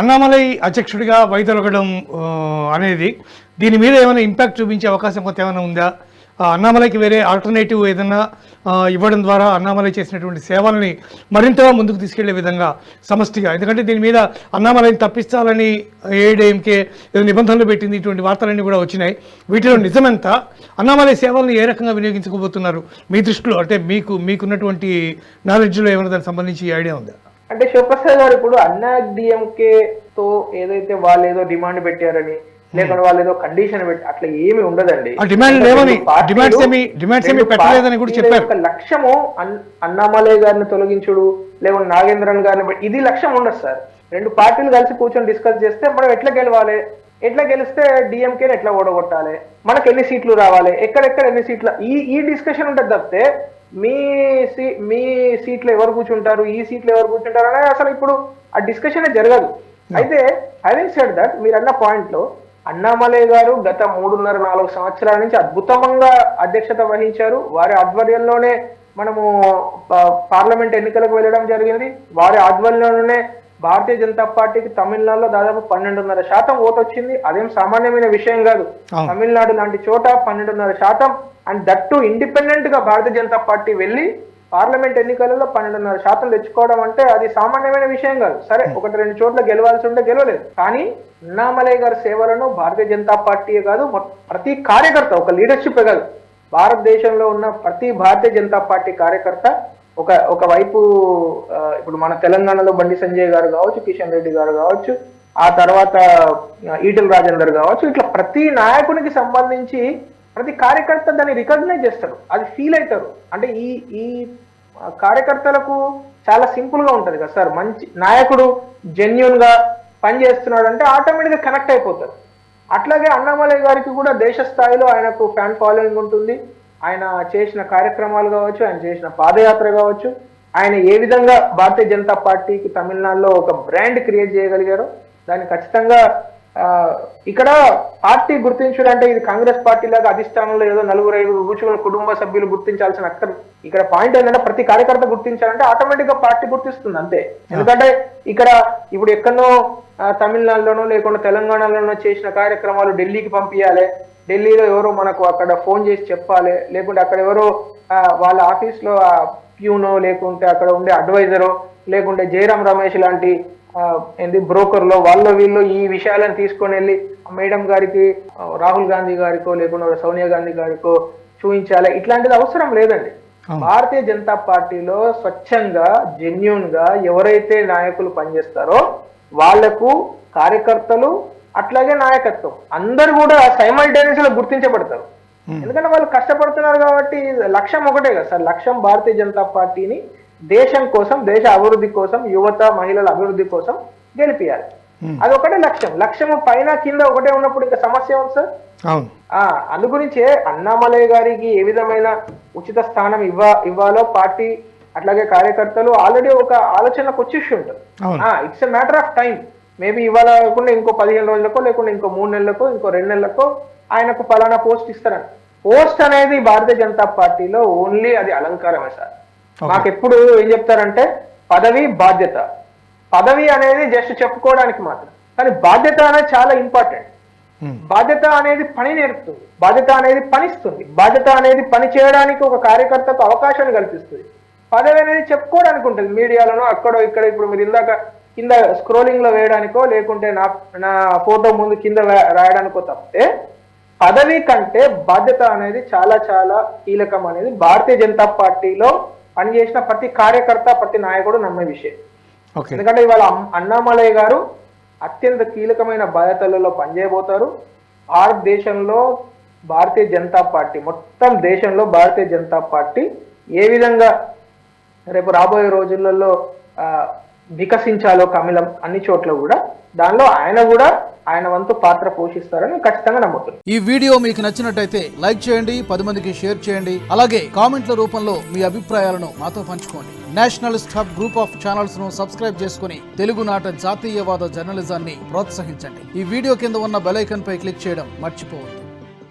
అన్నామలై అధ్యక్షుడిగా వైదొలగడం అనేది దీని మీద ఏమైనా ఇంపాక్ట్ చూపించే అవకాశం కొంత ఏమైనా ఉందా? అన్నామలైకి వేరే ఆల్టర్నేటివ్ ఏదైనా ఇవ్వడం ద్వారా అన్నామలై చేసినటువంటి సేవల్ని మరింతగా ముందుకు తీసుకెళ్ళే విధంగా సమష్టిగా. ఎందుకంటే దీని మీద అన్నామలైని తప్పించాలని ఏడీఎంకే ఏదో నిబంధనలు పెట్టింది ఇటువంటి వార్తలన్నీ కూడా వచ్చినాయి. వీటిలో నిజమెంత అన్నామలై సేవలను ఏ రకంగా వినియోగించుకోబోతున్నారు? మీ దృష్టిలో అంటే మీకు మీకున్నటువంటి నాలెడ్జ్లో ఏమైనా దానికి సంబంధించి ఐడియా ఉందా? అంటే శివప్రసాద్ గారు ఇప్పుడు అన్నా డిఎంకే తో ఏదైతే వాళ్ళు ఏదో డిమాండ్ పెట్టారని లేకుంటే వాళ్ళు ఏదో కండిషన్ పెట్టి అట్లా ఏమి ఉండదండి. డిమాండ్ పార్టీలు- డిమాండ్స్ ఏమి డిమాండ్స్ ఏమి పెట్టలేదని కూడా చెప్పారు. లక్ష్యము అన్- అన్నామలై గారిని తొలగించుడు లేకుంటే నాగేంద్రన్ గారిని ఇది లక్ష్యం ఉండదు సార్. రెండు పార్టీలు కలిసి కూర్చొని డిస్కస్ చేస్తే మనం ఎట్లా గెలవాలి? ఎట్లా గెలిస్తే డిఎంకేని ఎట్లా ఓడగొట్టాలి? మనకు ఎన్ని సీట్లు రావాలి? ఎక్కడెక్కడ ఎన్ని సీట్లు ఈ ఈ డిస్కషన్ ఉంటుంది తప్పితే మీ సీ మీ సీట్లు ఎవరు కూర్చుంటారు? ఈ సీట్లు ఎవరు కూర్చుంటారు? అనేది అసలు ఇప్పుడు ఆ డిస్కషన్ జరగదు. అయితే హ్యావింగ్ సెడ్ దట్ మీరు అన్న పాయింట్లో అన్నామలై గారు గత మూడున్నర నాలుగు సంవత్సరాల నుంచి అద్భుతంగా అధ్యక్షత వహించారు. వారి ఆధ్వర్యంలోనే మనము పార్లమెంట్ ఎన్నికలకు వెళ్ళడం జరిగింది. వారి ఆధ్వర్యంలోనే భారతీయ జనతా పార్టీకి తమిళనాడులో దాదాపు పన్నెండున్నర శాతం ఓటు వచ్చింది. అదేం సామాన్యమైన విషయం కాదు. తమిళనాడు లాంటి చోట పన్నెండున్నర శాతం అండ్ దట్టు ఇండిపెండెంట్గా భారతీయ జనతా పార్టీ వెళ్ళి పార్లమెంట్ ఎన్నికలలో పన్నెండున్నర శాతం తెచ్చుకోవడం అంటే అది సామాన్యమైన విషయం కాదు. సరే ఒకటి రెండు చోట్ల గెలవాల్సి ఉంటే గెలవలేదు. కానీ అన్నామలై గారి సేవలను భారతీయ జనతా పార్టీయే కాదు ప్రతి కార్యకర్త ఒక లీడర్షిప్ కాదు. భారతదేశంలో ఉన్న ప్రతి భారతీయ జనతా పార్టీ కార్యకర్త ఒక ఒక వైపు ఇప్పుడు మన తెలంగాణలో బండి సంజయ్ గారు కావచ్చు కిషన్ రెడ్డి గారు కావచ్చు ఆ తర్వాత ఈటల రాజేందర్ కావచ్చు ఇట్లా ప్రతి నాయకునికి సంబంధించి ప్రతి కార్యకర్త దాన్ని రికగ్నైజ్ చేస్తారు. అది ఫీల్ అవుతారు. అంటే ఈ ఈ కార్యకర్తలకు చాలా సింపుల్గా కదా సార్. మంచి నాయకుడు జెన్యున్గా పని అంటే ఆటోమేటిక్గా కనెక్ట్ అయిపోతారు. అట్లాగే అన్నామలై గారికి కూడా దేశ స్థాయిలో ఆయనకు ఫ్యాన్ ఫాలోయింగ్ ఉంటుంది. ఆయన చేసిన కార్యక్రమాలు కావచ్చు ఆయన చేసిన పాదయాత్ర కావచ్చు ఆయన ఏ విధంగా భారతీయ జనతా పార్టీకి తమిళనాడులో ఒక బ్రాండ్ క్రియేట్ చేయగలిగారో దాన్ని ఖచ్చితంగా ఇక్కడ పార్టీ గుర్తించడం అంటే ఇది కాంగ్రెస్ పార్టీ లాగా అధిష్టానంలో ఏదో నలుగురు ఐదుగురు కూర్చుని కుటుంబ సభ్యులు గుర్తించాల్సిన అక్కర్. ఇక్కడ పాయింట్ ఏంటంటే ప్రతి కార్యకర్త గుర్తించాలంటే ఆటోమేటిక్గా పార్టీ గుర్తిస్తుంది అంతే. ఎందుకంటే ఇక్కడ ఇప్పుడు ఎక్కడో తమిళనాడులోనో లేకుండా తెలంగాణలోనో చేసిన కార్యక్రమాలు ఢిల్లీకి పంపించాలి ఢిల్లీలో ఎవరో మనకు అక్కడ ఫోన్ చేసి చెప్పాలి. లేకుంటే అక్కడ ఎవరో వాళ్ళ ఆఫీస్లో ప్యూనో లేకుంటే అక్కడ ఉండే అడ్వైజరో లేకుంటే జయరాం రమేష్ లాంటి ఏంది బ్రోకర్లో వాళ్ళు వీళ్ళు ఈ విషయాలను తీసుకొని వెళ్ళి మేడం గారికి రాహుల్ గాంధీ గారికో లేకుండా సోనియా గాంధీ గారికో చూపించాలి. ఇట్లాంటిది అవసరం లేదండి. భారతీయ జనతా పార్టీలో స్వచ్ఛంగా జెన్యున్గా ఎవరైతే నాయకులు పనిచేస్తారో వాళ్ళకు కార్యకర్తలు అట్లాగే నాయకత్వం అందరు కూడా సైమల్టేనియస్లో గుర్తించబడతారు ఎందుకంటే వాళ్ళు కష్టపడుతున్నారు కాబట్టి లక్ష్యం ఒకటే కదా సార్. లక్ష్యం భారతీయ జనతా పార్టీని దేశం కోసం దేశ అభివృద్ధి కోసం యువత మహిళల అభివృద్ధి కోసం గెలిపియాలి. అది ఒకటే లక్ష్యం. లక్ష్యం పైన కింద ఒకటే ఉన్నప్పుడు ఇంకా సమస్య ఉంది సార్? అందు గురించే అన్నామలై గారికి ఏ విధమైన ఉచిత స్థానం ఇవ్వ ఇవ్వాలో పార్టీ అట్లాగే కార్యకర్తలు ఆల్రెడీ ఒక ఆలోచనకు వచ్చేసి ఉంటారు అవును. It's a matter of time maybe ఇవాళ కాకుండా ఇంకో పదిహేను రోజులకో లేకుండా ఇంకో మూడు నెలలకో ఇంకో రెండు నెలలకో ఆయనకు పలానా పోస్ట్ ఇస్తారని. పోస్ట్ అనేది భారతీయ జనతా పార్టీలో ఓన్లీ అది అలంకారమే సార్. Okay. మాకెప్పుడు ఏం చెప్తారంటే పదవి బాధ్యత. పదవి అనేది జస్ట్ చెప్పుకోవడానికి మాత్రం. కానీ బాధ్యత అనేది చాలా ఇంపార్టెంట్ ఉమ్. బాధ్యత అనేది పని నేర్పుతుంది. బాధ్యత అనేది పనిస్తుంది. బాధ్యత అనేది పని చేయడానికి ఒక కార్యకర్తకు అవకాశాన్ని కల్పిస్తుంది. పదవి అనేది చెప్పుకోవడానికి ఉంటుంది. మీడియాలోనో అక్కడో ఇక్కడ ఇప్పుడు మీరు ఇందాక కింద స్క్రోలింగ్లో వేయడానికో లేకుంటే నా నా ఫోటో ముందు కింద రాయడానికో తప్పితే పదవి కంటే బాధ్యత అనేది చాలా చాలా కీలకం అనేది భారతీయ జనతా పార్టీలో పనిచేసిన ప్రతి కార్యకర్త ప్రతి నాయకుడు నమ్మే విషయం. ఎందుకంటే ఇవాళ అమ్- అన్నామలై గారు అత్యంత కీలకమైన బాధ్యతలలో పనిచేయబోతారు. భారతదేశంలో భారతీయ జనతా పార్టీ మొత్తం దేశంలో భారతీయ జనతా పార్టీ ఏ విధంగా రేపు రాబోయే రోజులలో ఆ, వికసించాలో కమిలం అన్ని చోట్ల కూడా దానిలో ఆయన కూడా ఆయన వంతు పాత్ర పోషిస్తారని ఖచ్చితంగా నమ్ముతున్నాను ఈ వీడియో మీకు నచ్చినట్టయితే లైక్ చేయండి పది మందికి షేర్ చేయండి అలాగే కామెంట్ల రూపంలో మీ అభిప్రాయాలను మాతో పంచుకోండి. నేషనలిస్ట్ హబ్ గ్రూప్ ఆఫ్ ఛానల్స్ను సబ్స్క్రైబ్ చేసుకుని తెలుగునాట జాతీయవాద జర్నలిజాన్ని ప్రోత్సహించండి. ఈ వీడియో కింద ఉన్న బెలైకన్ పై క్లిక్ చేయడం మర్చిపోవద్దు.